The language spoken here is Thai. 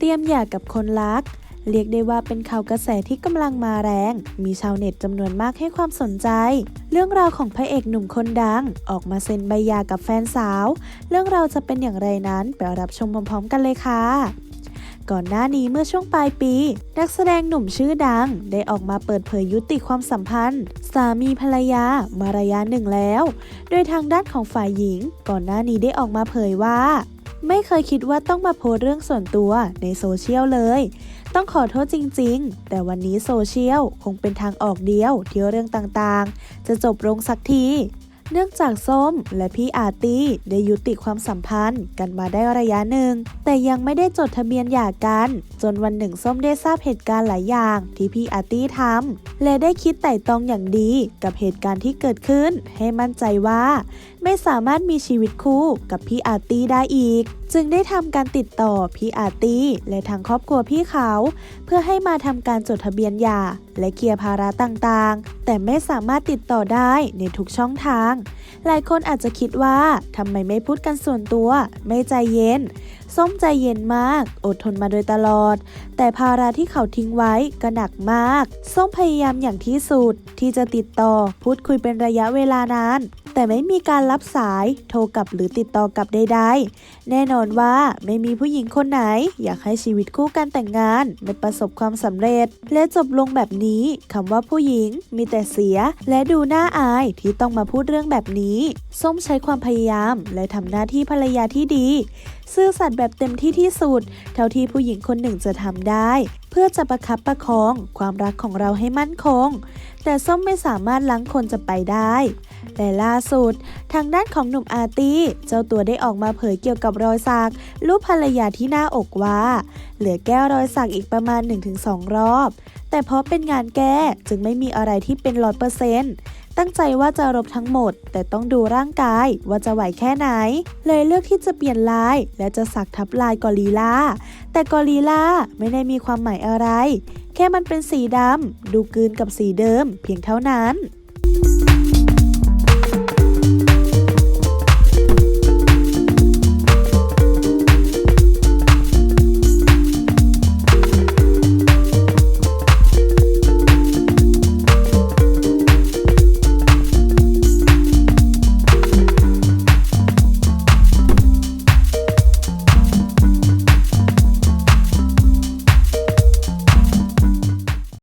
ตรียมหย่ากับคนรัก เรียกได้ว่าเป็นข่าวกระแสที่กำลังมาแรง มีชาวเน็ตจำนวนมากให้ความสนใจ เรื่องราวของพระเอกหนุ่มคนดัง ออกมาเซ็นใบหย่ากับแฟนสาว เรื่องราวจะเป็นอย่างไรนั้นไปรับชมพร้อมๆกันเลยค่ะก่อนหน้านี้เมื่อช่วงปลายปี นักแสดงหนุ่มชื่อดัง ได้ออกมาเปิดเผยยุติความสัมพันธ์ สามีภรรยามารยาหนึ่งแล้ว โดยทางด้านของฝ่ายหญิง ก่อนหน้านี้ได้ออกมาเผยว่า ไม่เคยคิดว่าต้องมาโพสเรื่องส่วนตัวในโซเชียลเลย ต้องขอโทษจริงๆ แต่วันนี้โซเชียลคงเป็นทางออกเดียวที่เรื่องต่างๆ จะจบลงสักที เนื่องจากส้มและพี่อาร์ตี้ได้ยุติความสัมพันธ์กันมาได้ระยะหนึ่ง แต่ยังไม่ได้จดทะเบียนหย่ากัน จนวันหนึ่งส้มได้ทราบเหตุการณ์หลายอย่างที่พี่อาร์ตี้ทำและได้คิดไต่ตรองอย่างดีกับเหตุการณ์ที่เกิดขึ้นให้มั่นใจว่าไม่สามารถมีชีวิตคู่กับพี่อาร์ตี้ได้อีก จึงได้ทำการติดต่อพี่อาร์ตี้และทางครอบครัวพี่เขา เพื่อให้มาทำการจดทะเบียนหย่าและเคลียร์ภาระต่างๆ แต่ไม่สามารถติดต่อได้ในทุกช่องทาง หลายคนอาจจะคิดว่าทำไมไม่พูดกันส่วนตัว ไม่ใจเย็น ส้มใจเย็นมาก อดทนมาโดยตลอด แต่ภาระที่เขาทิ้งไว้ก็หนักมาก ส้มพยายามอย่างที่สุดที่จะติดต่อพูดคุยเป็นระยะเวลานานแต่ไม่มีการรับสาย โทรกลับหรือติดต่อกลับใดๆ แน่นอนว่าไม่มีผู้หญิงคนไหน อยากให้ชีวิตคู่การแต่งงาน ไม่ประสบความสำเร็จ และจบลงแบบนี้คำว่าผู้หญิงมีแต่เสีย และดูน่าอายที่ต้องมาพูดเรื่องแบบนี้ ส้มใช้ความพยายาม และทำหน้าที่ภรรยาที่ดี ซื่อสัตย์แบบเต็มที่ที่สุด เท่าที่ผู้หญิงคนหนึ่งจะทำได้ เพื่อจะประคับประคอง ความรักของเราให้มั่นคง แต่ส้มไม่สามารถล้างคนจะไปได้ และล่าสุด ทางด้านของหนุ่มอาร์ตี้ เจ้าตัวได้ออกมาเผยเกี่ยวกับรอยสักรูปภรรยาที่หน้าอกว่า เหลือแก้รอยสักอีกประมาณ 1-2 รอบ แต่เพราะเป็นงานแก้จึงไม่มีอะไรที่เป็นร้อยเปอร์เซนต์ตั้งใจว่าจะรบทั้งหมด แต่ต้องดูร่างกายว่าจะไหวแค่ไหน เลยเลือกที่จะเปลี่ยนลาย และจะสักทับลายกอริลลาแต่กอริลลาไม่ได้มีความหมายอะไร แค่มันเป็นสีดำดูกลืนกับสีเดิม เพียงเท่านั้น